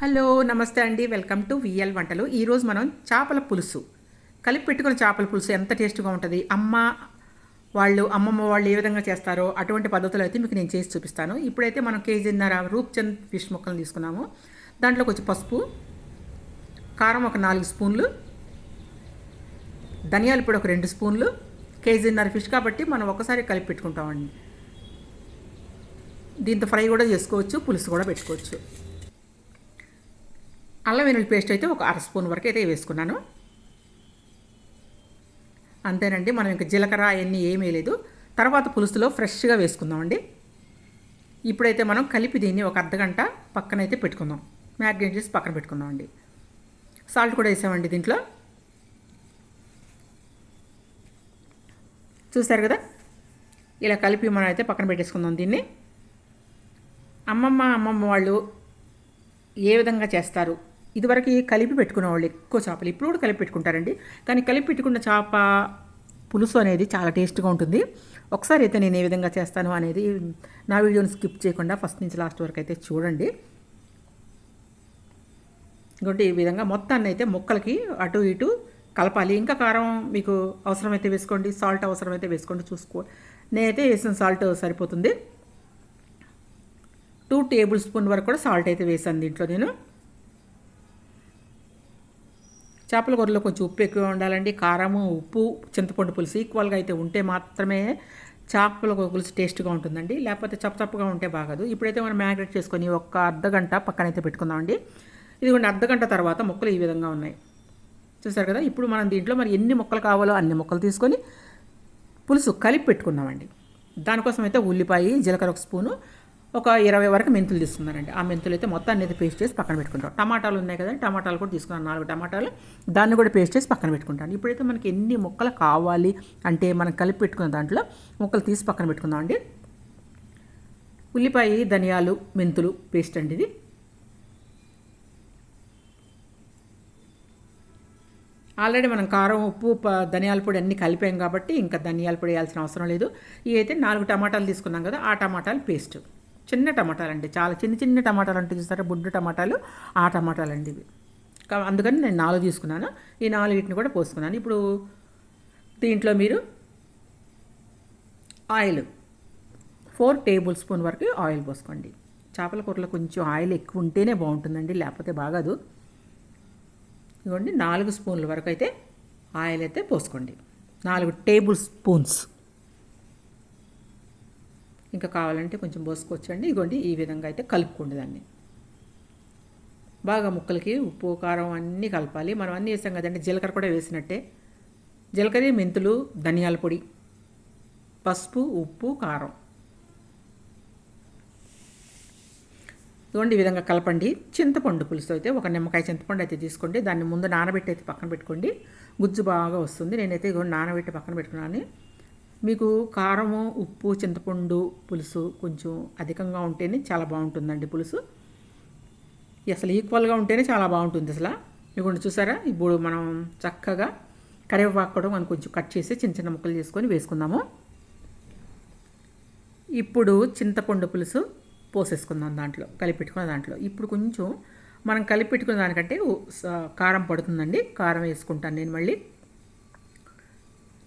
Hello నమస్తే అండి. Welcome to VL వంటలు. ఈరోజు మనం చేపల పులుసు. కలిపి పెట్టుకున్న చేపల పులుసు ఎంత టేస్ట్గా ఉంటుంది? అమ్మ వాళ్ళు అమ్మమ్మ వాళ్ళు ఏ విధంగా చేస్తారో అటువంటి పద్ధతులు అయితే మీకు నేను చేసి చూపిస్తాను. ఇప్పుడైతే మనం కేజీన్నర రూప్చంద్ ఫిష్ ముక్కలు తీసుకున్నాము. దాంట్లో కొంచెం పసుపు కారం ఒక నాలుగు స్పూన్లు ధనియాల పొడి ఒక రెండు స్పూన్లు కేజీన్నర ఫిష్ కాబట్టి మనం ఒకసారి కలిపి పెట్టుకుంటామండి. దీంతో ఫ్రై కూడా చేసుకోవచ్చు పులుసు కూడా పెట్టుకోవచ్చు. అల్లం వెల్లుల్లి పేస్ట్ అయితే ఒక అర స్పూన్ వరకు అయితే వేసుకున్నాను. అంతేనండి మనం ఇంకా జీలకర్ర అవన్నీ ఏమీ లేదు తర్వాత పులుసులో ఫ్రెష్గా వేసుకుందామండి. ఇప్పుడైతే మనం కలిపి దీన్ని ఒక అర్ధగంట పక్కనైతే పెట్టుకుందాం. మ్యాగ్నేట్ చేసి పక్కన పెట్టుకుందామండి. సాల్ట్ కూడా వేసామండి దీంట్లో. చూసారు కదా? ఇలా కలిపి మనం అయితే పక్కన పెట్టేసుకుందాం దీన్ని. అమ్మమ్మ అమ్మమ్మ వాళ్ళు ఏ విధంగా చేస్తారు? ఇదివరకు కలిపి పెట్టుకునేవాళ్ళు ఎక్కువ చేపలు. ఇప్పుడు కూడా కలిపి పెట్టుకుంటారండి. కానీ కలిపి పెట్టుకున్న చేప పులుసు అనేది చాలా టేస్ట్గా ఉంటుంది. ఒకసారి అయితే నేను ఏ విధంగా చేస్తాను అనేది నా వీడియోని స్కిప్ చేయకుండా ఫస్ట్ నుంచి లాస్ట్ వరకు అయితే చూడండి. ఇంకోటి ఈ విధంగా మొత్తాన్ని అయితే ముక్కలకి అటు ఇటు కలపాలి. ఇంకా కారం మీకు అవసరమైతే వేసుకోండి. సాల్ట్ అవసరమైతే వేసుకోండి. చూసుకో నేనైతే వేసిన సాల్ట్ సరిపోతుంది. టూ టేబుల్ స్పూన్ వరకు కూడా సాల్ట్ అయితే వేసాను దీంట్లో నేను. చేపల కూరలో కొంచెం ఉప్పు ఎక్కువ ఉండాలండి. కారము ఉప్పు చింతపండు పులుసు ఈక్వల్గా అయితే ఉంటే మాత్రమే చేపల పులుసు టేస్ట్గా ఉంటుందండి. లేకపోతే చప్పచప్పగా ఉంటే బాగదు. ఇప్పుడైతే మనం మ్యాగ్రేట్ చేసుకొని ఒక అర్ధ గంట పక్కనైతే పెట్టుకుందామండి. ఇదిగోండి అర్ధ గంట తర్వాత మొక్కలు ఈ విధంగా ఉన్నాయి. చూసారు కదా? ఇప్పుడు మనం దీంట్లో మరి ఎన్ని మొక్కలు కావాలో అన్ని మొక్కలు తీసుకొని పులుసు కలిపి పెట్టుకుందామండి. దానికోసం అయితే ఉల్లిపాయ జీలకర్ర ఒక స్పూను ఒక ఇరవై వరకు మెంతులు తీసుకున్నారండి. ఆ మెంతులు అయితే మొత్తాన్ని అయితే పేస్ట్ చేసి పక్కన పెట్టుకుంటాం టమాటాలు ఉన్నాయి కదా టమాటాలు కూడా తీసుకున్నాను నాలుగు టమాటాలు. దాన్ని కూడా పేస్ట్ చేసి పక్కన పెట్టుకుంటాను. ఇప్పుడైతే మనకి ఎన్ని ముక్కలు కావాలి అంటే మనం కలిపి పెట్టుకున్న దాంట్లో ముక్కలు తీసి పక్కన పెట్టుకుందాం అండి. ఉల్లిపాయ ధనియాలు మెంతులు పేస్ట్ అండి ఇది. ఆల్రెడీ మనం కారం ఉప్పు ధనియాల పొడి అన్నీ కలిపాం కాబట్టి ఇంకా ధనియాల పొడి వేయాల్సిన అవసరం లేదు. ఇవి అయితే నాలుగు టమాటాలు తీసుకున్నాం కదా ఆ టమాటాలు పేస్ట్. చిన్న టమాటాలు అండి చాలా చిన్న చిన్న టమాటాలు అంటే చూస్తారా బుడ్డు టమాటాలు ఆ టమాటాలు అండి ఇవి. కా- అందుకని నేను నాలుగు తీసుకున్నాను. ఈ నాలుగిటిని కూడా పోసుకున్నాను. ఇప్పుడు దీంట్లో మీరు ఆయిల్ ఫోర్ టేబుల్ స్పూన్ వరకు ఆయిల్ పోసుకోండి. చేపల కూరలో కొంచెం ఆయిల్ ఎక్కువ ఉంటేనే బాగుంటుందండి లేకపోతే బాగదు. ఇదిగోండి నాలుగు స్పూన్ల వరకు అయితే ఆయిల్ అయితే పోసుకోండి. నాలుగు టేబుల్ స్పూన్స్. ఇంకా కావాలంటే కొంచెం పోసుకోవచ్చండి ఇగోండి ఈ విధంగా అయితే కలుపుకోండి దాన్ని. బాగా ముక్కలకి ఉప్పు కారం అన్నీ కలపాలి. మనం అన్నీ వేసాం కదండి జీలకర్ర కూడా వేసినట్టే. జీలకర్ర మెంతులు ధనియాల పొడి పసుపు ఉప్పు కారం. ఇదిగోండి ఈ విధంగా కలపండి. చింతపండు పులుసు అయితే ఒక నిమ్మకాయ చింతపండు అయితే తీసుకోండి. దాన్ని ముందు నానబెట్టి అయితే పక్కన పెట్టుకోండి. గుజ్జు బాగా వస్తుంది. నేనైతే ఇదిగోండి నానబెట్టి పక్కన పెట్టుకున్నాను. మీకు కారము ఉప్పు చింతపండు పులుసు కొంచెం అధికంగా ఉంటేనే చాలా బాగుంటుందండి పులుసు. అసలు ఈక్వల్గా ఉంటేనే చాలా బాగుంటుంది అసలు. మీకు చూసారా? ఇప్పుడు మనం చక్కగా కరివేపాకు కూడా మనం కొంచెం కట్ చేసి చిన్న చిన్న ముక్కలు చేసుకొని వేసుకుందాము. ఇప్పుడు చింతపండు పులుసు పోసేసుకుందాం దాంట్లో కలిపెట్టుకున్న దాంట్లో. ఇప్పుడు కొంచెం మనం కలిపెట్టుకున్న దానికంటే కారం పడుతుందండి. కారం వేసుకుంటాను నేను మళ్ళీ.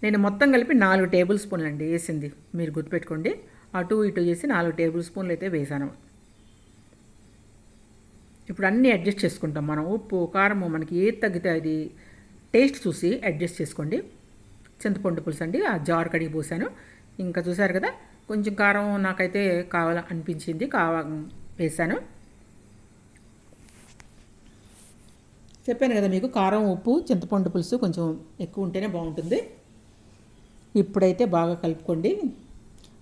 నేను మొత్తం కలిపి నాలుగు టేబుల్ స్పూన్లు అండి వేసింది. మీరు గుర్తుపెట్టుకోండి. అటు ఇటు చేసి నాలుగు టేబుల్ స్పూన్లు అయితే వేసాను. ఇప్పుడు అన్నీ అడ్జస్ట్ చేసుకుంటాం మనం. ఉప్పు కారము మనకి ఏది తగ్గితే అది టేస్ట్ చూసి అడ్జస్ట్ చేసుకోండి. చింతపండు పులుసు అండి. ఆ జార్ కడిగి పోసాను. ఇంకా చూసారు కదా కొంచెం కారం నాకైతే కావాల అనిపించింది. కావ వేసాను. చెప్పాను కదా మీకు కారం ఉప్పు చింతపండు పులుసు కొంచెం ఎక్కువ ఉంటేనే బాగుంటుంది. ఇప్పుడైతే బాగా కలుపుకోండి.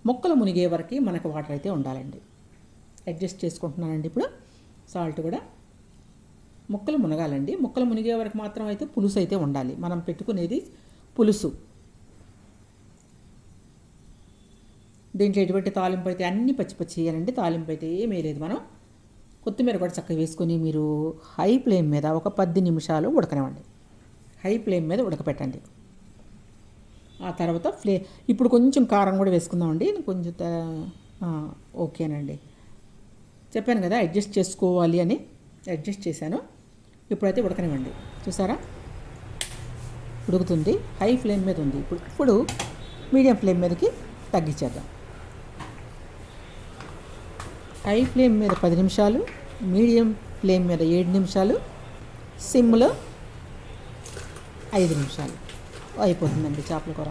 మొక్కలు మునిగే వరకు మనకు వాటర్ అయితే ఉండాలండి. అడ్జస్ట్ చేసుకుంటున్నానండి ఇప్పుడు. సాల్ట్ కూడా. ముక్కలు మునగాలండి. ముక్కలు మునిగే వరకు మాత్రం అయితే పులుసు అయితే ఉండాలి. మనం పెట్టుకునేది పులుసు. దీంట్లో ఎటువంటి తాలింపు అయితే అన్ని పచ్చి పచ్చి వేయాలండి తాలింపు అయితే ఏమీ లేదు మనం. కొత్తిమీర కూడా చక్కగా వేసుకొని మీరు హై ఫ్లేమ్ మీద ఒక పది నిమిషాలు ఉడకనివ్వండి. హై ఫ్లేమ్ మీద ఉడకపెట్టండి. ఆ తర్వాత ఫ్లే ఇప్పుడు కొంచెం కారం కూడా వేసుకుందామండి. కొంచెం త- ఓకేనండి. చెప్పాను కదా అడ్జస్ట్ చేసుకోవాలి అని అడ్జస్ట్ చేశాను. ఇప్పుడైతే ఉడకనివ్వండి. చూసారా? ఉడుకుతుంది. హై ఫ్లేమ్ మీద ఉంది. ఇప్పుడు ఇప్పుడు మీడియం ఫ్లేమ్ మీదకి తగ్గించేద్దాం. హై ఫ్లేమ్ మీద పది నిమిషాలు మీడియం ఫ్లేమ్ మీద ఏడు నిమిషాలు సిమ్లో ఐదు నిమిషాలు. అయిపోతుందండి చేపల కూర.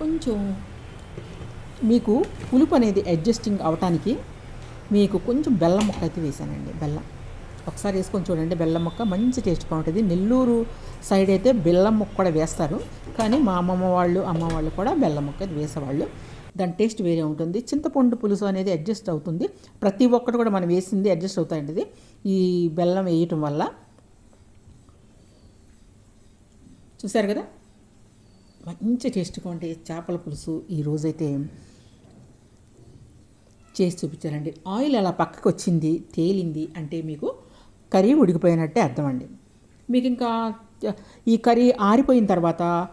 కొంచెం మీకు పులుపు అనేది అడ్జస్టింగ్ అవటానికి మీకు కొంచెం బెల్లం ముక్క అయితే వేసానండి బెల్లం. ఒకసారి వేసుకొని చూడండి బెల్లం ముక్క మంచి టేస్ట్ బాగుంటుంది నెల్లూరు సైడ్ అయితే బెల్లం ముక్క కూడా వేస్తారు. కానీ మా అమ్మమ్మ వాళ్ళు అమ్మ వాళ్ళు కూడా బెల్లం ముక్క వేసేవాళ్ళు. దాని టేస్ట్ వేరే ఉంటుంది. చింతపండు పులుసు అనేది అడ్జస్ట్ అవుతుంది. ప్రతి ఒక్కటి కూడా మనం వేసింది అడ్జస్ట్ అవుతాయండి. ఈ బెల్లం వేయటం వల్ల చూసారు కదా? మంచి టేస్ట్గా ఉండే చేపల పులుసు ఈ రోజైతే చేసి చూపించారండి. ఆయిల్ అలా పక్కకు వచ్చింది తేలింది అంటే మీకు కర్రీ ఉడికిపోయినట్టే అర్థం అండి. మీకు ఇంకా ఈ కర్రీ ఆరిపోయిన తర్వాత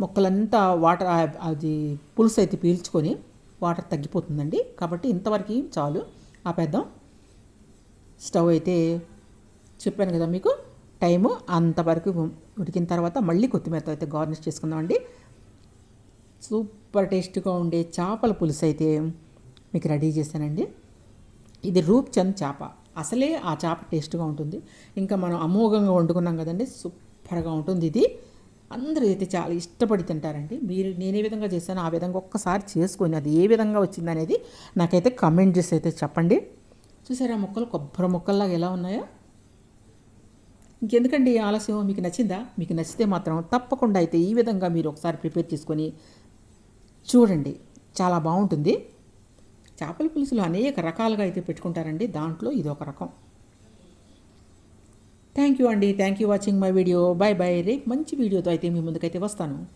మొక్కలంతా వాటర్ అది పులుసు అయితే పీల్చుకొని వాటర్ తగ్గిపోతుందండి. కాబట్టి ఇంతవరకు చాలు ఆపేద్దాం. స్టవ్ అయితే చెప్పాను కదా మీకు. టైము అంతవరకు ఉడికిన తర్వాత మళ్ళీ కొత్తిమీరతో అయితే గార్నిష్ చేసుకుందామండి సూపర్ టేస్ట్గా ఉండే చేపల పులుసు అయితే మీకు రెడీ చేశానండి. ఇది రూప్చంద్ చేప. అసలే ఆ చేప టేస్ట్గా ఉంటుంది. ఇంకా మనం అమోఘంగా వండుకున్నాం కదండి సూపర్గా ఉంటుంది ఇది. అందరూ అయితే చాలా ఇష్టపడి తింటారండి. మీరు నేను ఏ విధంగా చేశానో ఆ విధంగా ఒక్కసారి చేసుకొని అది ఏ విధంగా వచ్చిందనేది నాకైతే కమెంట్ చేసి అయితే చెప్పండి. చూసారా ముక్కలు కొబ్బరి ముక్కల్లాగా ఎలా ఉన్నాయో? ఇంకెందుకండి ఆలస్యం? మీకు నచ్చిందా? మీకు నచ్చితే మాత్రం తప్పకుండా అయితే ఈ విధంగా మీరు ఒకసారి ప్రిపేర్ చేసుకొని చూడండి. చాలా బాగుంటుంది. చేపల పులుసులు అనేక రకాలుగా అయితే పెట్టుకుంటారండి. దాంట్లో ఇది ఒక రకం. థ్యాంక్ యూ అండి. Thank you watching my video. Bye bye రేపు మంచి వీడియోతో అయితే మీ ముందుకైతే వస్తాను.